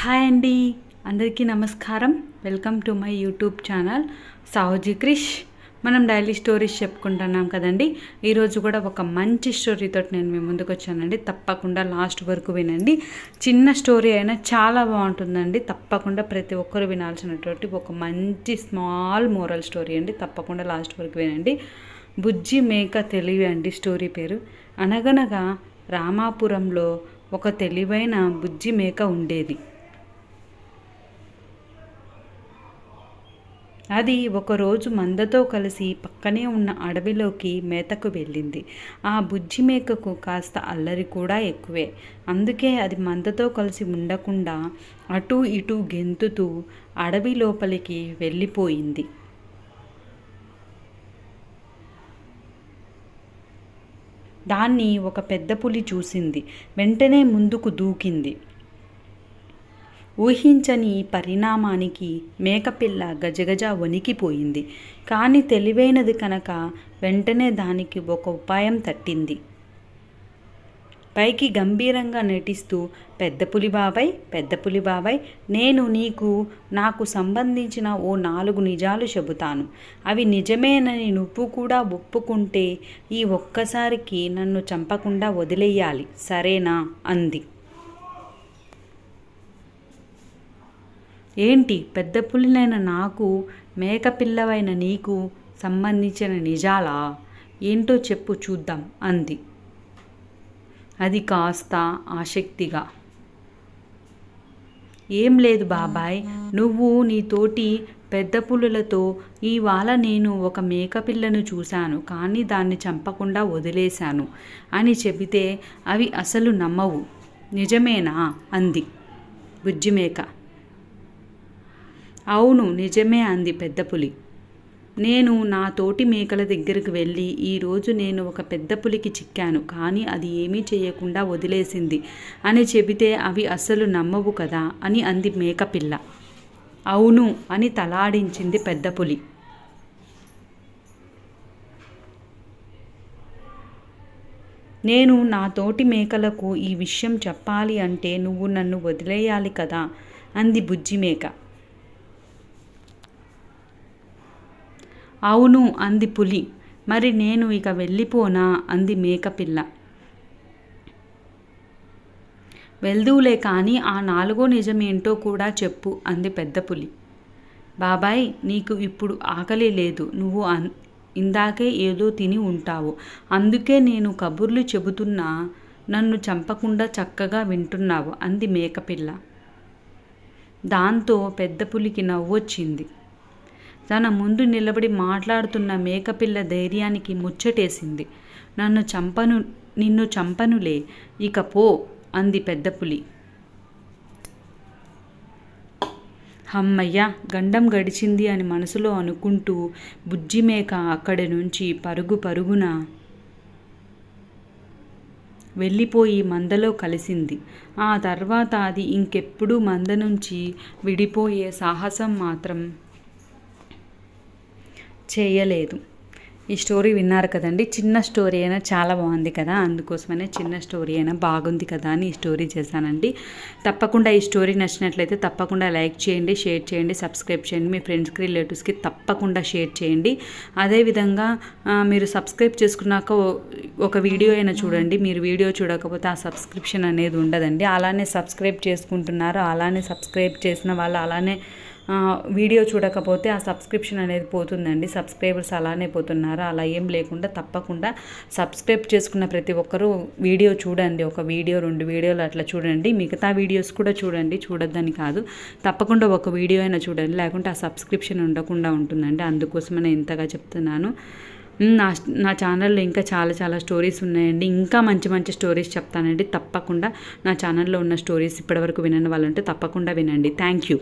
Hi అండి. అందరికీ నమస్కారం. Welcome to my YouTube channel Sahuji Krish. మనం డైలీ స్టోరీస్ చెప్పుకుంటున్నాం కదండి. ఈరోజు కూడా ఒక మంచి స్టోరీతో నేను మీ ముందుకు వచ్చానండి. తప్పకుండా లాస్ట్ వరకు వినండి. చిన్న స్టోరీ అయినా చాలా బాగుంటుందండి. తప్పకుండా ప్రతి ఒక్కరు వినాల్సినటువంటి ఒక మంచి స్మాల్ మోరల్ స్టోరీ అండి. తప్పకుండా లాస్ట్ వరకు వినండి. బుజ్జి మేక తెలివి అండి స్టోరీ పేరు. అనగనగా రామాపురంలో ఒక తెలివైన బుజ్జి మేక ఉండేది. అది ఒకరోజు మందతో కలిసి పక్కనే ఉన్న అడవిలోకి మేతకు వెళ్ళింది. ఆ బుజ్జి మేకకు కాస్త అల్లరి కూడా ఎక్కువే. అందుకే అది మందతో కలిసి ఉండకుండా అటూ ఇటూ గెంతుతూ అడవి లోపలికి వెళ్ళిపోయింది. దాన్ని ఒక పెద్ద పులి చూసింది. వెంటనే ముందుకు దూకింది. ఊహించని పరిణామానికి మేకపిల్ల గజగజ వణికిపోయింది. కానీ తెలివైనది కనుక వెంటనే దానికి ఒక ఉపాయం తట్టింది. పైకి గంభీరంగా నటిస్తూ పెద్ద పులి బాబాయ్ పెద్ద పులి బాబాయ్ నేను నీకు నాకు సంబంధించిన ఓ నాలుగు నిజాలు చెబుతాను. అవి నిజమేనని నువ్వు కూడా ఒప్పుకుంటే ఈ ఒక్కసారికి నన్ను చంపకుండా వదిలేయాలి. సరేనా? అంది. ఏంటి పెద్ద పులినైన నాకు మేకపిల్లవైన నీకు సంబంధించిన నిజాలా? ఏంటో చెప్పు చూద్దాం అంది. అది కాస్త ఆసక్తిగా. ఏం లేదు బాబాయ్ నువ్వు నీతోటి పెద్ద పులులతో ఇవాళ నేను ఒక మేకపిల్లను చూశాను కానీ దాన్ని చంపకుండా వదిలేశాను అని చెబితే అవి అసలు నమ్మవు. నిజమేనా? అంది బుజ్జిమేక. అవును నిజమే అంది పెద్ద పులి. నేను నా తోటి మేకల దగ్గరకు వెళ్ళి ఈరోజు నేను ఒక పెద్ద పులికి చిక్కాను కానీ అది ఏమీ చేయకుండా వదిలేసింది. అని చెబితే అవి అస్సలు నమ్మవు కదా అని అంది మేకపిల్ల అవును అని తలాడించింది పెద్ద పులి. నేను నా తోటి మేకలకు ఈ విషయం చెప్పాలి అంటే నువ్వు నన్ను వదిలేయాలి కదా అంది బుజ్జి మేక. అవును అంది పులి. మరి నేను ఇక వెళ్ళిపోనా? అంది మేకపిల్ల. వెళ్దువులే కానీ ఆ నాలుగో నిజమేంటో కూడా చెప్పు అంది పెద్ద పులి. బాబాయ్ నీకు ఇప్పుడు ఆకలి లేదు. నువ్వు అన్ ఇందాకే ఏదో తిని ఉంటావు. అందుకే నేను కబుర్లు చెబుతున్నా నన్ను చంపకుండా చక్కగా వింటున్నావు అంది మేకపిల్ల. దాంతో పెద్ద పులికి నవ్వొచ్చింది. తన ముందు నిలబడి మాట్లాడుతున్న మేకపిల్ల ధైర్యానికి ముచ్చటేసింది. నన్ను చంపను నిన్ను చంపనులే ఇక పో అంది పెద్ద పులి. హమ్మయ్య గండం గడిచింది అని మనసులో అనుకుంటూ బుజ్జిమేక అక్కడి నుంచి పరుగు పరుగున వెళ్ళిపోయి మందలో కలిసింది. ఆ తర్వాత అది ఇంకెప్పుడు మంద నుంచి విడిపోయే సాహసం మాత్రం చేయలేదు. ఈ స్టోరీ విన్నారు కదండి. చిన్న స్టోరీ అయినా చాలా బాగుంది కదా. అందుకోసమనే చిన్న స్టోరీ అయినా బాగుంది కదా అని ఈ స్టోరీ చేశానండి. తప్పకుండా ఈ స్టోరీ నచ్చినట్లయితే తప్పకుండా లైక్ చేయండి షేర్ చేయండి సబ్స్క్రైబ్ చేయండి. మీ ఫ్రెండ్స్కి రిలేటివ్స్కి తప్పకుండా షేర్ చేయండి. అదేవిధంగా మీరు సబ్స్క్రైబ్ చేసుకున్నాక ఒక వీడియో అయినా చూడండి. మీరు వీడియో చూడకపోతే ఆ సబ్స్క్రిప్షన్ అనేది ఉండదండి. అలానే సబ్స్క్రైబ్ చేసుకుంటున్నారు అలానే సబ్స్క్రైబ్ చేసిన వాళ్ళు అలానే వీడియో చూడకపోతే ఆ సబ్స్క్రిప్షన్ అనేది పోతుందండి. సబ్స్క్రైబర్స్ అలానే పోతున్నారు. అలా ఏం లేకుండా తప్పకుండా సబ్స్క్రైబ్ చేసుకున్న ప్రతి ఒక్కరూ వీడియో చూడండి. ఒక వీడియో రెండు వీడియోలు అట్లా చూడండి. మిగతా వీడియోస్ కూడా చూడండి. చూడొద్దని కాదు. తప్పకుండా ఒక వీడియో అయినా చూడండి. లేకుంటే ఆ సబ్స్క్రిప్షన్ ఉండకుండా ఉంటుందండి. అందుకోసమనే ఇంతగా చెప్తున్నాను. నా నా ఛానల్లో ఇంకా చాలా చాలా స్టోరీస్ ఉన్నాయండి. ఇంకా మంచి మంచి స్టోరీస్ చెప్తానండి. తప్పకుండా నా ఛానల్లో ఉన్న స్టోరీస్ ఇప్పటివరకు వినని వాళ్ళంటే తప్పకుండా వినండి. Thank you.